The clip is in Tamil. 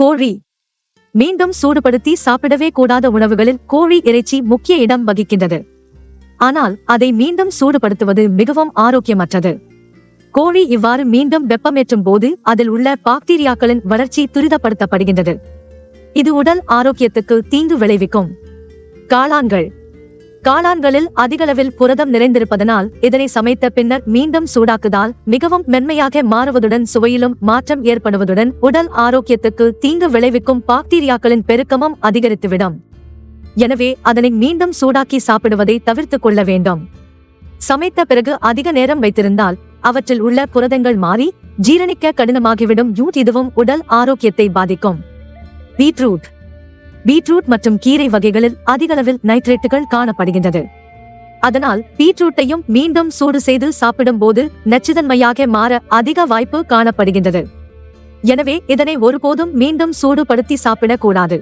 கோழி. மீண்டும் சூடுபடுத்தி சாப்பிடவே கூடாத உணவுகளில் கோழி இறைச்சி முக்கிய இடம் வகிக்கின்றது. ஆனால் அதை மீண்டும் சூடுபடுத்துவது மிகவும் ஆரோக்கியமற்றது. கோழி இவ்வாறு மீண்டும் வெப்பமேற்றும் போது அதில் உள்ள பாக்டீரியாக்களின் வளர்ச்சி துரிதப்படுத்தப்படுகின்றது. இது உடல் ஆரோக்கியத்துக்கு தீங்கு விளைவிக்கும். காளான்கள். காளான்களில் அதிகளவில் புரதம் நிறைந்திருப்பதனால் இதனை சமைத்த பின்னர் மீண்டும் சூடாக்குதால் மிகவும் மென்மையாக மாறுவதுடன் சுவையிலும் மாற்றம் ஏற்படுவதுடன் உடல் ஆரோக்கியத்துக்கு தீங்கு விளைவிக்கும் பாக்டீரியாக்களின் பெருக்கமும் அதிகரித்துவிடும். எனவே அதனை மீண்டும் சூடாக்கி சாப்பிடுவதை தவிர்த்துக் கொள்ள வேண்டும். சமைத்த பிறகு அதிக நேரம் வைத்திருந்தால் அவற்றில் உள்ள புரதங்கள் மாறி ஜீரணிக்க கடினமாகிவிடும். யூட் இதுவும் உடல் ஆரோக்கியத்தை பாதிக்கும். பீட்ரூட். பீட்ரூட் மற்றும் கீரை வகைகளில் அதிகளவில் நைட்ரேட்டுகள் காணப்படுகின்றது. அதனால் பீட்ரூட்டையும் மீண்டும் சூடு செய்து சாப்பிடும் போது நச்சுதன்மையாக மாற அதிக வாய்ப்பு காணப்படுகின்றது. எனவே இதனை ஒருபோதும் மீண்டும் சூடுபடுத்தி சாப்பிடக்கூடாது.